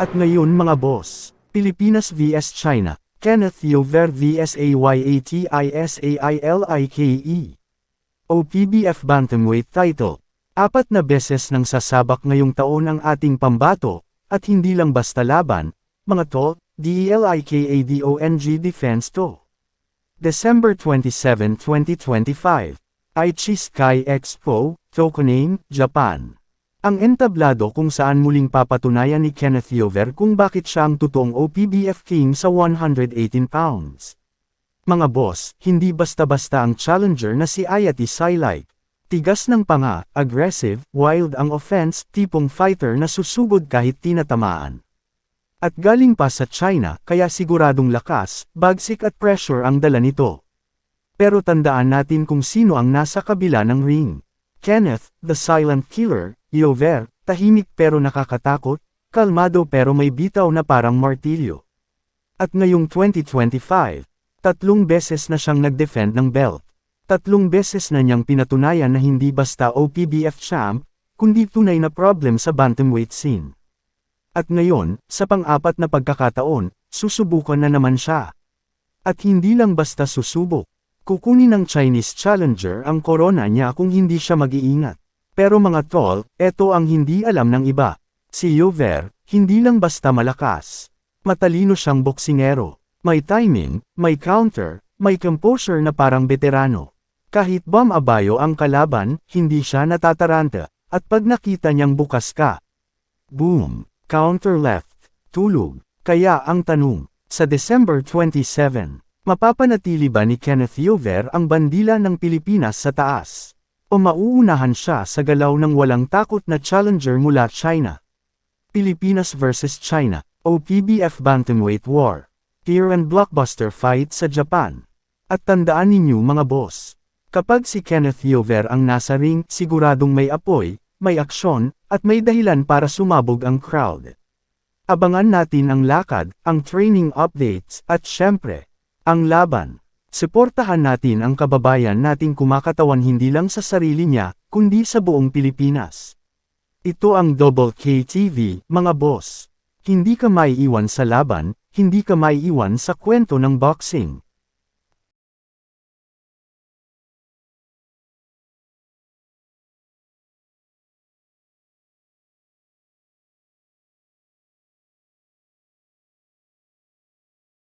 At ngayon mga boss, Pilipinas vs China, Kenneth Yover vs AYATISAILIKE. OPBF Bantamweight title. Apat na beses nang sasabak ngayong taon ang ating pambato, at hindi lang basta laban, mga tol, E DELIKADONG Defense to. December 27, 2025. Aichi Sky Expo, Tokoname, Japan. Ang entablado kung saan muling papatunayan ni Kenneth Yover kung bakit siya ang totoong OPBF King sa 118 pounds. Mga boss, hindi basta-basta ang challenger na si Ayati Sailike. Tigas ng panga, aggressive, wild ang offense, tipong fighter na susugod kahit tinatamaan. At galing pa sa China, kaya siguradong lakas, bagsik at pressure ang dala nito. Pero tandaan natin kung sino ang nasa kabila ng ring. Kenneth, the silent killer, Yover, tahimik pero nakakatakot, kalmado pero may bitaw na parang martilyo. At ngayong 2025, tatlong beses na siyang nag-defend ng belt. Tatlong beses na niyang pinatunayan na hindi basta OPBF champ, kundi tunay na problem sa bantamweight scene. At ngayon, sa pang-apat na pagkakataon, susubukan na naman siya. At hindi lang basta susubok. Kukunin ng Chinese challenger ang corona niya kung hindi siya mag-iingat. Pero mga tol, eto ang hindi alam ng iba. Si Yover, hindi lang basta malakas. Matalino siyang boksingero. May timing, may counter, may composure na parang veterano. Kahit Bam Abayo ang kalaban, hindi siya natataranta. At pag nakita niyang bukas ka, boom, counter left, tulog. Kaya ang tanong, sa December 27, Mapapanatili ba ni Kenneth Yover ang bandila ng Pilipinas sa taas? O mauunahan siya sa galaw ng walang takot na challenger mula China? Pilipinas vs China, OPBF Bantamweight War. Fear and blockbuster fight sa Japan. At tandaan ninyo mga boss, kapag si Kenneth Yover ang nasa ring, siguradong may apoy, may aksyon, at may dahilan para sumabog ang crowd. Abangan natin ang lakad, ang training updates, at syempre, ang laban. Suportahan natin ang kababayan nating kumakatawan hindi lang sa sarili niya, kundi sa buong Pilipinas. Ito ang Double K TV, mga boss. Hindi ka maiiwan sa laban, hindi ka maiiwan sa kwento ng boxing.